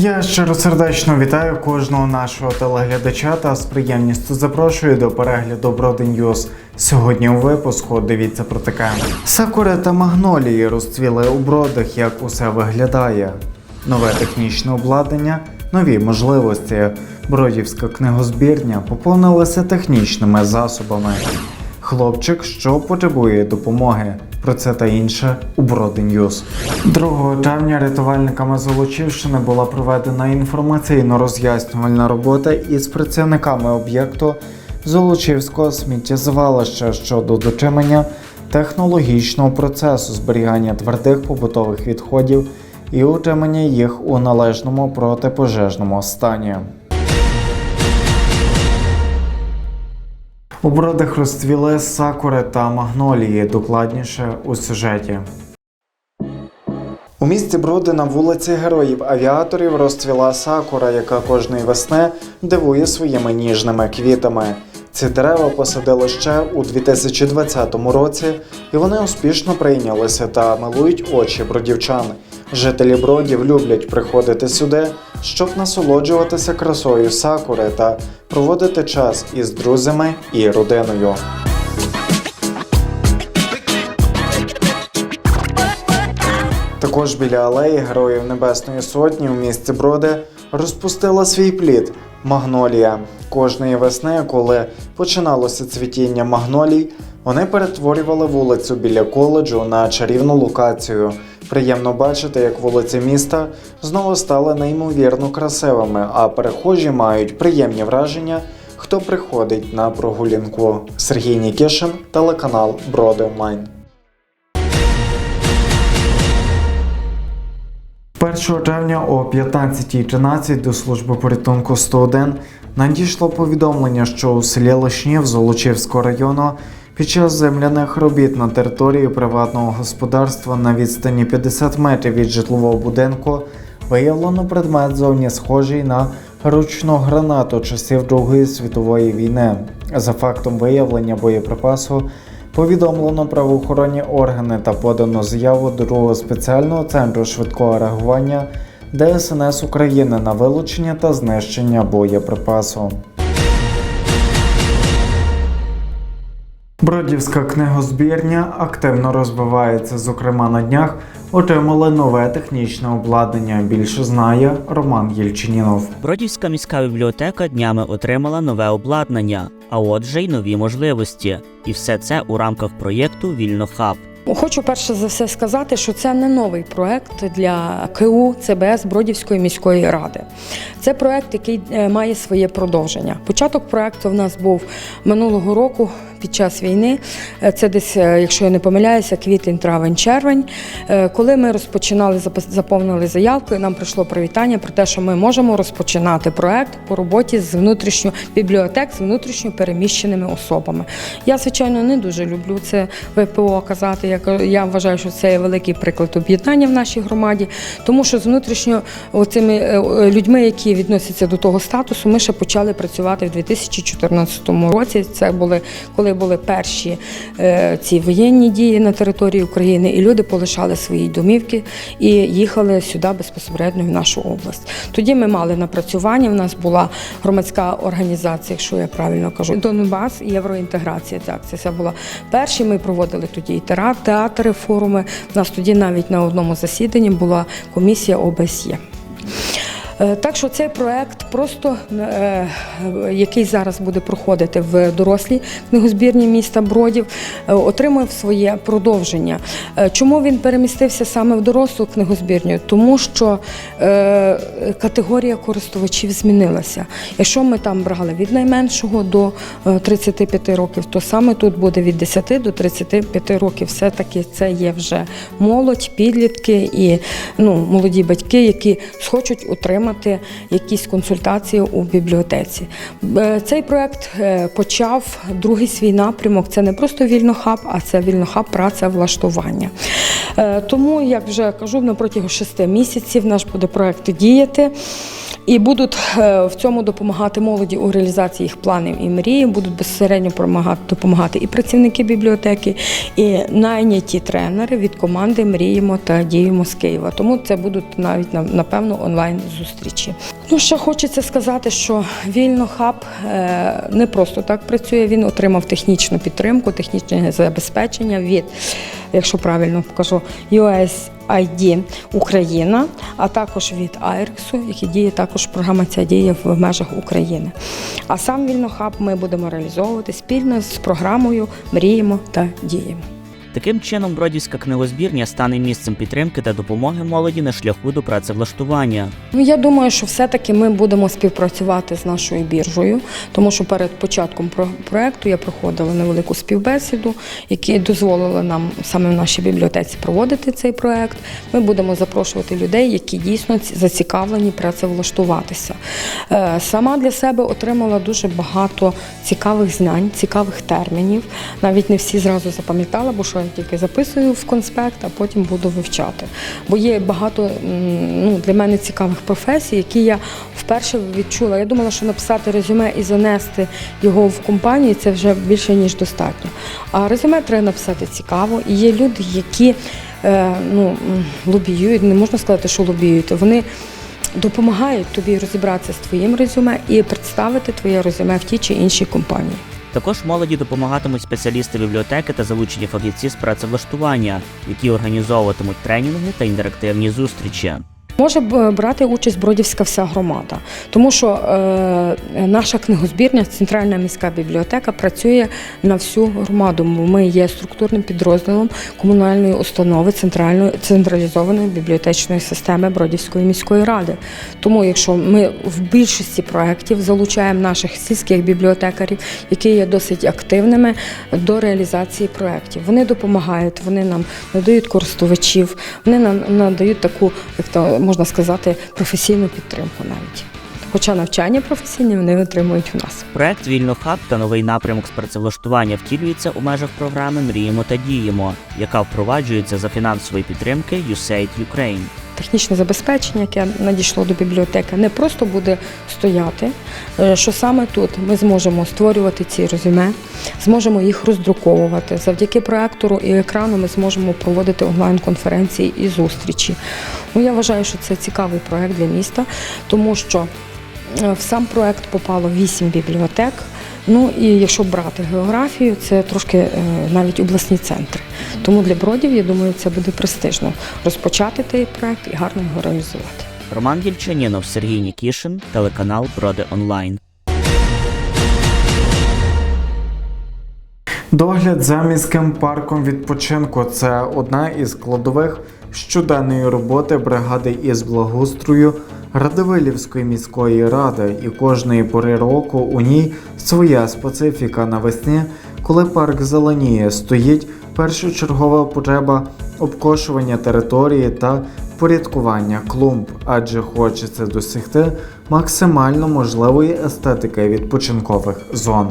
Я щиросердечно вітаю кожного нашого телеглядача та з приємністю запрошую до перегляду Ньюз. Сьогодні у випуску дивіться про таке. Сакури та магнолії розцвіли у бродах, як усе виглядає. Нове технічне обладнання, нові можливості. Бродівська книгозбірня поповнилася технічними засобами. Хлопчик, що потребує допомоги. Про це та інше у Ньюз. 2 травня рятувальниками Золочівщини була проведена інформаційно-роз'яснювальна робота із працівниками об'єкту Золочівського сміттєзвалища щодо дотримання технологічного процесу зберігання твердих побутових відходів і утримання їх у належному протипожежному стані. У бродах розцвіли сакури та магнолії, докладніше у сюжеті. У місті Броди на вулиці Героїв Авіаторів розцвіла сакура, яка кожної весни дивує своїми ніжними квітами. Ці дерева посадили ще у 2020 році, і вони успішно прийнялися та милують очі бродівчан. Жителі бродів люблять приходити сюди, щоб насолоджуватися красою сакури та проводити час із друзями і родиною. Також біля алеї Героїв Небесної Сотні у місті Броди розпустила свій плід магнолія. Кожної весни, коли починалося цвітіння магнолій, вони перетворювали вулицю біля коледжу на чарівну локацію. Приємно бачити, як вулиці міста знову стали неймовірно красивими, а перехожі мають приємні враження, хто приходить на прогулянку. Сергій Нікішин, телеканал Броди Онлайн. 1 травня о 15.13 до служби порятунку 101 надійшло повідомлення, що у селі Лишнів Золочівського району під час земляних робіт на території приватного господарства на відстані 50 метрів від житлового будинку виявлено предмет зовні схожий на ручну гранату часів Другої світової війни. За фактом виявлення боєприпасу Повідомлено правоохоронні органи та подано заяву другого спеціального центру швидкого реагування ДСНС України на вилучення та знищення боєприпасу. Бродівська книгозбірня активно розвивається. Зокрема, на днях отримали нове технічне обладнання. Більше знає Роман Єльчинінов. Бродівська міська бібліотека днями отримала нове обладнання, а отже й нові можливості. І все це у рамках проєкту Вільно хаб. Хочу перше за все сказати, що це не новий проект для КУ ЦБС Бродівської міської ради. Це проект, який е, має своє продовження. Початок проекту в нас був минулого року під час війни. Е, Це десь, е, якщо я не помиляюся, квітень, травень, червень. Коли ми розпочинали заповнили заявку, і нам прийшло привітання про те, що ми можемо розпочинати проект по роботі з внутрішньо бібліотек з внутрішньо переміщеними особами. Я, звичайно, не дуже люблю це ВПО казати. Я, вважаю, що це великий приклад об'єднання в нашій громаді, тому що з внутрішньо цими е, людьми, які відносяться до того статусу, ми ще почали працювати в 2014 році. Це були коли були перші е, ці воєнні дії на території України, і люди полишали свої домівки і їхали сюди безпосередньо в нашу область. Тоді ми мали напрацювання. У нас була громадська організація, якщо я правильно кажу, Донбас і євроінтеграція. Так, це було перші. Ми проводили тоді і тера- театри, форуми. У нас тоді навіть на одному засіданні була комісія ОБСЄ. Е, Так що цей проект, просто е, який зараз буде проходити в дорослій книгозбірні міста Бродів, е, отримує своє продовження. Чому він перемістився саме в дорослу книгозбірню? Тому що категорія користувачів змінилася. Якщо ми там брали від найменшого до е, 35 років, то саме тут буде від 10 до 35 років. Все-таки це є вже молодь, підлітки і ну, молоді батьки, які схочуть утримати отримати якісь консультації у бібліотеці. Е, Цей проект е, почав другий свій напрямок. Це не просто вільнохаб, а це вільнохаб працевлаштування. влаштування. Тому, як вже кажу, на протягом шести місяців наш буде проект діяти. І будуть е, в цьому допомагати молоді у реалізації їх планів і мрії, будуть безпосередньо допомагати, і працівники бібліотеки, і найняті тренери від команди Мріємо та діємо з Києва. Тому це будуть навіть на- напевно онлайн зустрічі. Ну ще хочеться сказати, що вільно хаб е, не просто так працює. Він отримав технічну підтримку, технічне забезпечення від, якщо правильно покажу, USAID Україна, а також від Айрексу, який діє також програма ця діє в межах України. А сам вільнохаб ми будемо реалізовувати спільно з програмою Мріємо та діємо. Таким чином, Бродівська книгозбірня стане місцем підтримки та допомоги молоді на шляху до працевлаштування. Ну, я думаю, що все-таки ми будемо співпрацювати з нашою біржею, тому що перед початком про- проекту я проходила невелику співбесіду, які дозволили нам саме в нашій бібліотеці проводити цей проект. Ми будемо запрошувати людей, які дійсно зацікавлені працевлаштуватися. Е, Сама для себе отримала дуже багато цікавих знань, цікавих термінів. Навіть не всі зразу запам'ятала, бо що я тільки записую в конспект, а потім буду вивчати. Бо є багато ну, для мене цікавих професій, які я вперше відчула. Я думала, що написати резюме і занести його в компанію це вже більше ніж достатньо. А резюме треба написати цікаво. І є люди, які е, ну, лобіюють, не можна сказати, що лобіюють. Вони допомагають тобі розібратися з твоїм резюме і представити твоє резюме в тій чи іншій компанії. Також молоді допомагатимуть спеціалісти бібліотеки та залучені фахівці з працевлаштування, які організовуватимуть тренінги та інтерактивні зустрічі. Може б- брати участь бродівська вся громада, тому що е, наша книгозбірня, центральна міська бібліотека, працює на всю громаду. Ми є структурним підрозділом комунальної установи центральної централізованої бібліотечної системи Бродівської міської ради. Тому, якщо ми в більшості проєктів залучаємо наших сільських бібліотекарів, які є досить активними до реалізації проєктів, вони допомагають, вони нам надають користувачів, вони нам надають таку, як то можна сказати, професійну підтримку навіть. Хоча навчання професійні вони отримують у нас. Проект Вільно хаб та новий напрямок з працевлаштування втілюється у межах програми Мріємо та діємо, яка впроваджується за фінансової підтримки USAID Ukraine. Технічне забезпечення, яке надійшло до бібліотеки, не просто буде стояти, е, що саме тут ми зможемо створювати ці резюме, зможемо їх роздруковувати. Завдяки проектору і екрану ми зможемо проводити онлайн-конференції і зустрічі. Ну, я вважаю, що це цікавий проект для міста, тому що е, в сам проект попало вісім бібліотек. Ну і якщо брати географію, це трошки е, навіть обласні центри. Тому для бродів, я думаю, це буде престижно розпочати цей проект і гарно його реалізувати. Роман Єльчанінов, Сергій Нікішин, телеканал Броди Онлайн. Догляд за міським парком відпочинку це одна із складових щоденної роботи бригади із благоустрою Радивилівської міської ради, і кожної пори року у ній своя специфіка навесні, коли парк зеленіє, стоїть першочергова потреба обкошування території та порядкування клумб, адже хочеться досягти максимально можливої естетики відпочинкових зон.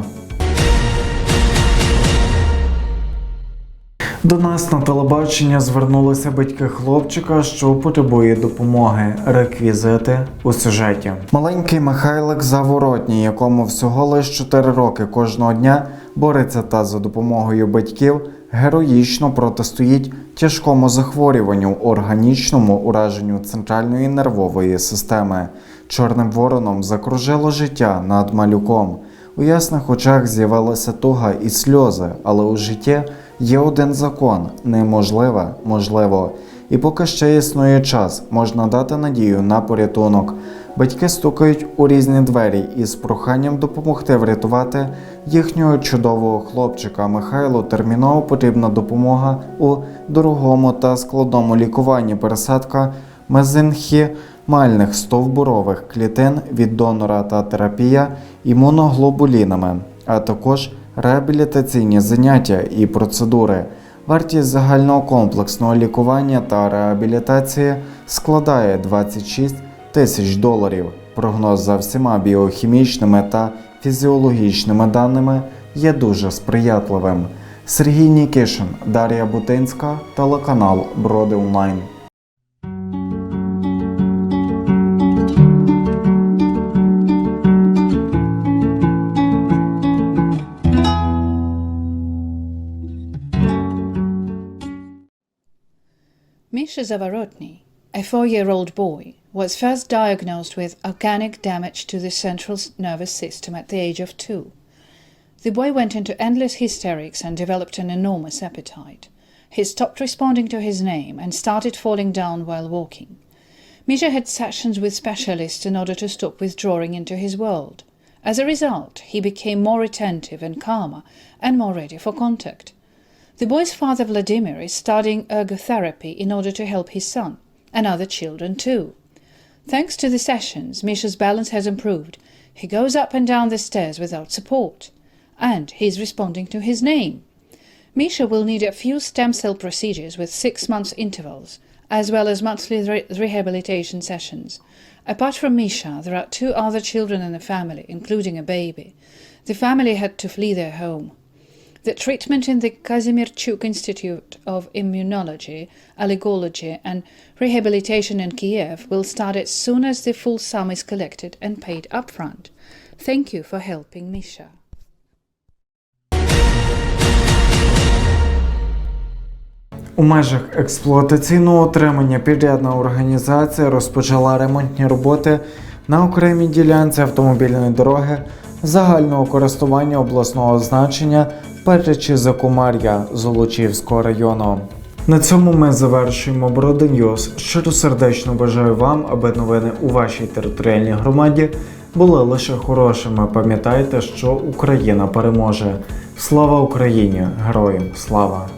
До нас на телебачення звернулися батьки хлопчика, що потребує допомоги. Реквізити у сюжеті. Маленький Михайлик Заворотній, якому всього лише 4 роки кожного дня бореться та за допомогою батьків героїчно протистоїть тяжкому захворюванню, органічному ураженню центральної нервової системи. Чорним вороном закружило життя над малюком. У ясних очах з'явилася туга і сльози, але у житті є один закон неможливе, можливо. І поки ще існує час, можна дати надію на порятунок. Батьки стукають у різні двері із проханням допомогти врятувати їхнього чудового хлопчика. Михайлу терміново потрібна допомога у дорогому та складному лікуванні пересадка мезенхімальних стовбурових клітин від донора та терапія імуноглобулінами, а також реабілітаційні заняття і процедури. Вартість загального комплексного лікування та реабілітації складає 26 тисяч доларів. Прогноз за всіма біохімічними та фізіологічними даними є дуже сприятливим. Сергій Нікішин, Дар'я Бутинська, телеканал Броди Онлайн. Misha Zavarotny, a four year old boy, was first diagnosed with organic damage to the central nervous system at the age of two. The boy went into endless hysterics and developed an enormous appetite. He stopped responding to his name and started falling down while walking. Misha had sessions with specialists in order to stop withdrawing into his world. As a result, he became more attentive and calmer and more ready for contact. The boy's father Vladimir is studying ergotherapy in order to help his son and other children too. Thanks to the sessions, Misha's balance has improved. He goes up and down the stairs without support. And he's responding to his name. Misha will need a few stem cell procedures with six months intervals, as well as monthly re- rehabilitation sessions. Apart from Misha, there are two other children in the family, including a baby. The family had to flee their home. The treatment in the Kazimierczuk Institute of Immunology, Allergology and Rehabilitation in Kiev will start as soon as the full sum is collected and paid upfront. Thank you for helping Misha. У межах експлуатаційного отримання підрядна організація розпочала ремонтні роботи на окремій ділянці автомобільної дороги загального користування обласного значення Перечі Закумар'я Золочівського району. На цьому ми завершуємо Броди Ньюз. Щиросердечно бажаю вам, аби новини у вашій територіальній громаді були лише хорошими. Пам'ятайте, що Україна переможе. Слава Україні! Героям слава!